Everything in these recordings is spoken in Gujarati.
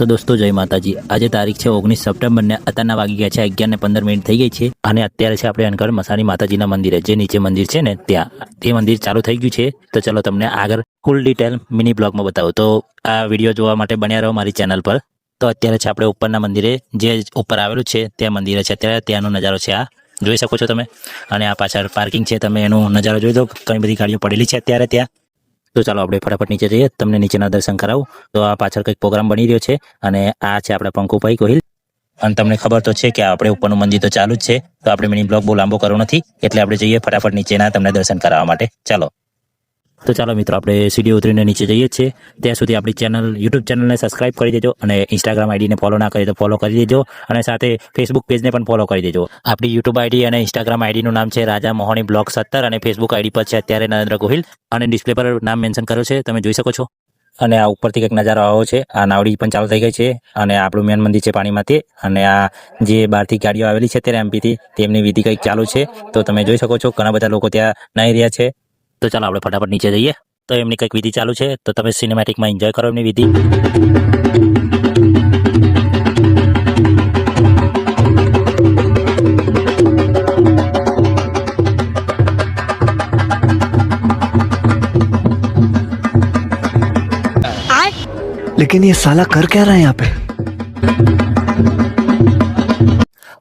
તો દોસ્તો, જય માતાજી. આજે તારીખ છે ઓગણીસ સપ્ટેમ્બરને અત્યારના વાગી ગયા છે અગિયાર ને પંદર મિનિટ થઈ ગઈ છે અને અત્યારે છે આપણે અનગઢ મસાની માતાજીના મંદિરે, જે નીચે મંદિર છે ને ત્યાં. તે મંદિર ચાલુ થઈ ગયું છે. તો ચલો તમને આગળ ફૂલ ડિટેલ મિની બ્લોગમાં બતાવું. તો આ વીડિયો જોવા માટે બન્યા રહો મારી ચેનલ પર. તો અત્યારે છે આપણે ઉપરના મંદિરે, જે ઉપર આવેલું છે ત્યાં મંદિરે છે. અત્યારે ત્યાંનો નજારો છે આ. જોઈ શકો છો તમે. અને આ પાછળ પાર્કિંગ છે. તમે એનો નજારો જોઈ દો ઘણી બધી ગાડીઓ પડેલી છે અત્યારે ત્યાં. તો ચાલો આપણે ફટાફટ નીચે જઈએ. તમને નીચેના દર્શન કરાવું. તો આ પાછળ કંઈક પ્રોગ્રામ બની રહ્યો છે અને આ છે આપણા પંકુભાઈ ગોહિલ અને તમને ખબર તો છે કે આપણે ઉપરનું મંદિર તો ચાલુ જ છે. તો આપણે મિની બ્લોક બહુ લાંબો કરવો નથી. એટલે આપણે જઈએ ફટાફટ નીચેના તમને દર્શન કરાવવા માટે. ચાલો. તો ચાલો મિત્રો, આપણે સીડી ઉતરીને નીચે જઈએ છીએ. ત્યાં સુધી આપણી ચેનલ યુટ્યુબ ચેનલને સબસ્ક્રાઇબ કરી દેજો અને ઇન્સ્ટાગ્રામ આઈડીને ફોલો ના કરી તો ફોલો કરી દેજો અને સાથે ફેસબુક પેજને પણ ફોલો કરી દેજો. આપણી યુટ્યુબ આઈડી અને ઇન્સ્ટાગ્રામ આઈડીનું નામ છે રાજા મોહણી બ્લોગ સત્તર અને ફેસબુક આઈડી પર છે અત્યારે નરેન્દ્ર ગોહિલ. અને ડિસ્પ્લે પર નામ મેન્શન કર્યો છે, તમે જોઈ શકો છો. અને આ ઉપરથી કંઈક નજારો આવો છે, આ નાવડી પણ ચાલુ થઈ ગઈ છે અને આપણું મેન મંદિર છે પાણીમાંથી અને આ જે બહારથી ગાડીઓ આવેલી છે અત્યારે એમપીથી તેમની વિધિ કંઈક ચાલુ છે. તો તમે જોઈ શકો છો, ઘણા બધા લોકો ત્યાં નાહી રહ્યા છે. તો ચાલો આપણે ફટાફટ નીચે જઈએ તો એમની કંઈક વિધિ ચાલુ છે તો તમે સિનેમેટિકમાં એન્જોય કરો એમની વિધિ लेकिन ये साला कर क्या रहा है यहाँ पे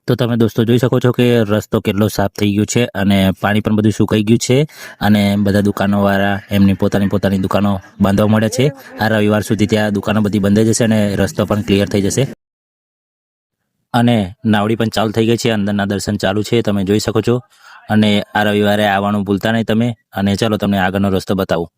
તો તમે દોસ્તો જોઈ શકો છો કે રસ્તો કેટલો સાફ થઈ ગયો છે અને પાણી પણ બધું સુકાઈ ગયું છે અને બધા દુકાનોવાળા એમની પોતાની પોતાની દુકાનો બાંધવા મળ્યા છે. આ રવિવાર સુધી ત્યાં દુકાનો બધી બંધ જશે અને રસ્તો પણ ક્લિયર થઈ જશે. અને નાવડી પણ ચાલુ થઈ ગઈ છે અંદરના દર્શન ચાલુ છે તમે જોઈ શકો છો. અને આ રવિવારે આવવાનું ભૂલતા નહીં તમે અને ચાલો તમને આગળનો રસ્તો બતાવું.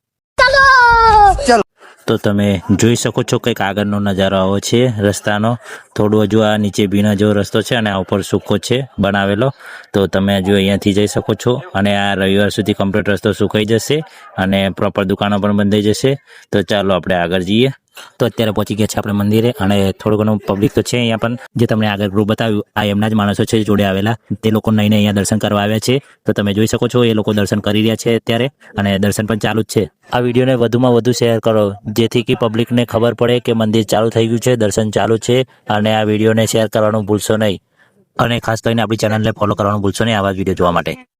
તો તમે જોઈ શકો છો કંઈક આગળનો નજારો આવો છે રસ્તાનો. થોડું હજુ આ નીચે ભીનો જેવો રસ્તો છે અને આ ઉપર સૂકો છે બનાવેલો. તો તમે હજુ અહીંયાથી જઈ શકો છો અને આ રવિવાર સુધી કમ્પ્લીટ રસ્તો સુકાઈ જશે અને પ્રોપર દુકાનો પણ બંધાઈ જશે. તો ચાલો આપણે આગળ જઈએ. તો અત્યારે પહોંચી ગયા છે આપણે મંદિરે અને થોડું ઘણું પબ્લિક તો છે અહીંયા પણ. જે તમને આગળ ગ્રુપ બતાવ્યું, આ એમના જ માણસો છે જોડે આવેલા. તે લોકો નહીં અહીંયા દર્શન કરવા આવ્યા છે. તો તમે જોઈ શકો છો, એ લોકો દર્શન કરી રહ્યા છે અત્યારે અને દર્શન પણ ચાલુ જ છે. આ વિડીયોને વધુમાં વધુ શેર કરો, જેથી કે પબ્લિકને ખબર પડે કે મંદિર ચાલુ થઈ ગયું છે, દર્શન ચાલુ છે અને આ વિડીયોને શેર કરવાનું ભૂલશો નહીં. અને ખાસ કરીને આપણી ચેનલને ફોલો કરવાનું ભૂલશો નહીં આવા વીડિયો જોવા માટે.